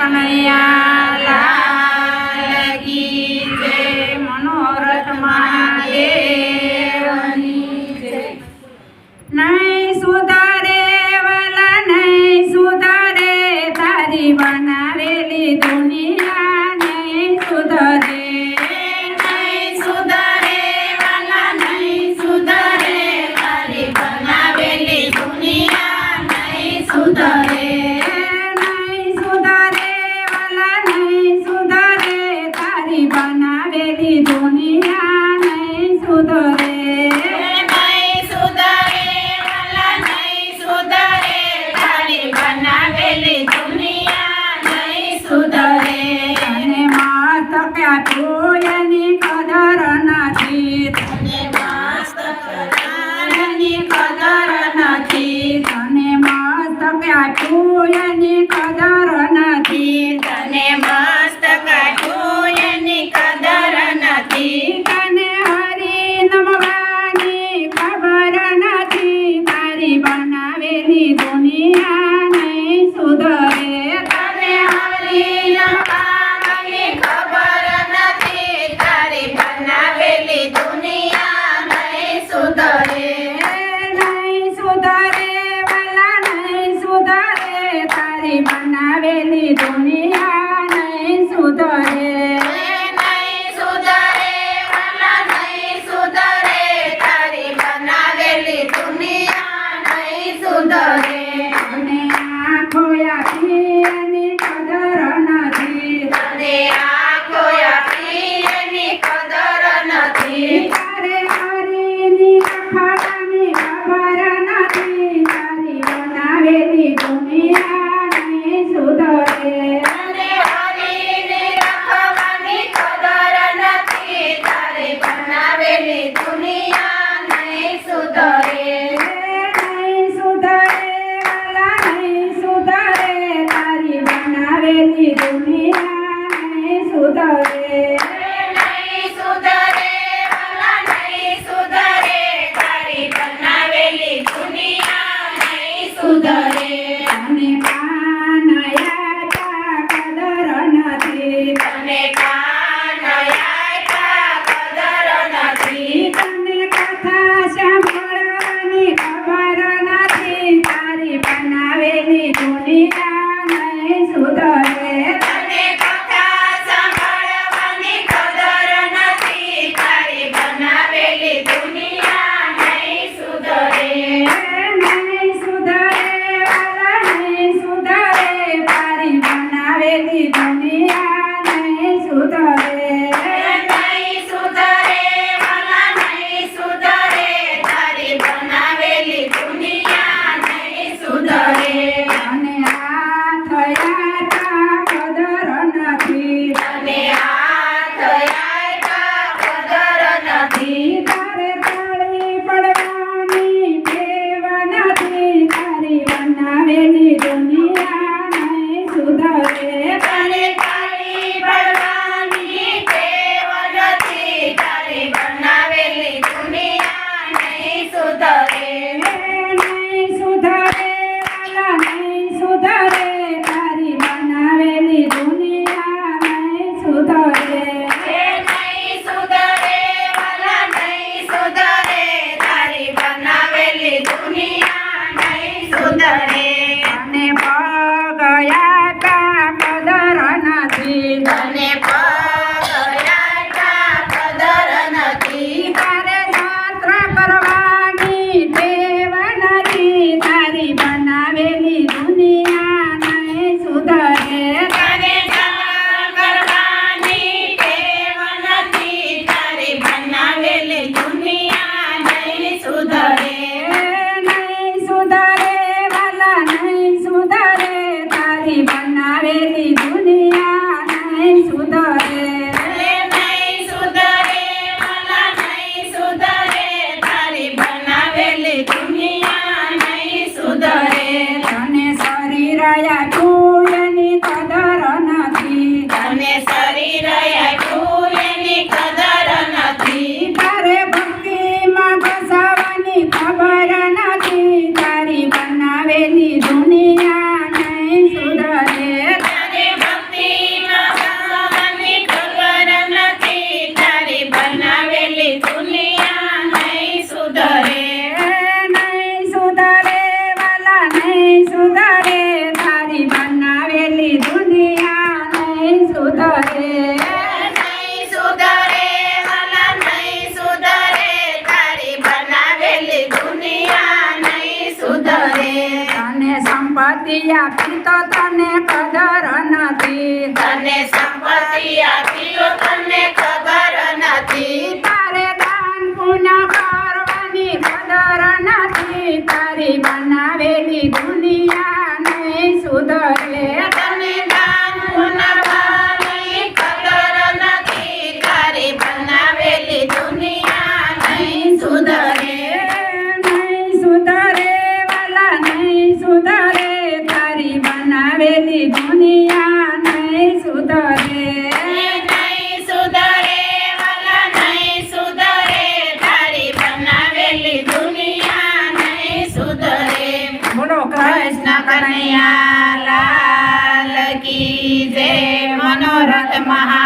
Kanaiya out now, boy. દુનિયા નહીં સુધરે. સંપત્તિ આપી તો તને કદર નથી. તને સંપત્તિ આપી તો કનૈયા લાલ કી જે મનોરથ મહા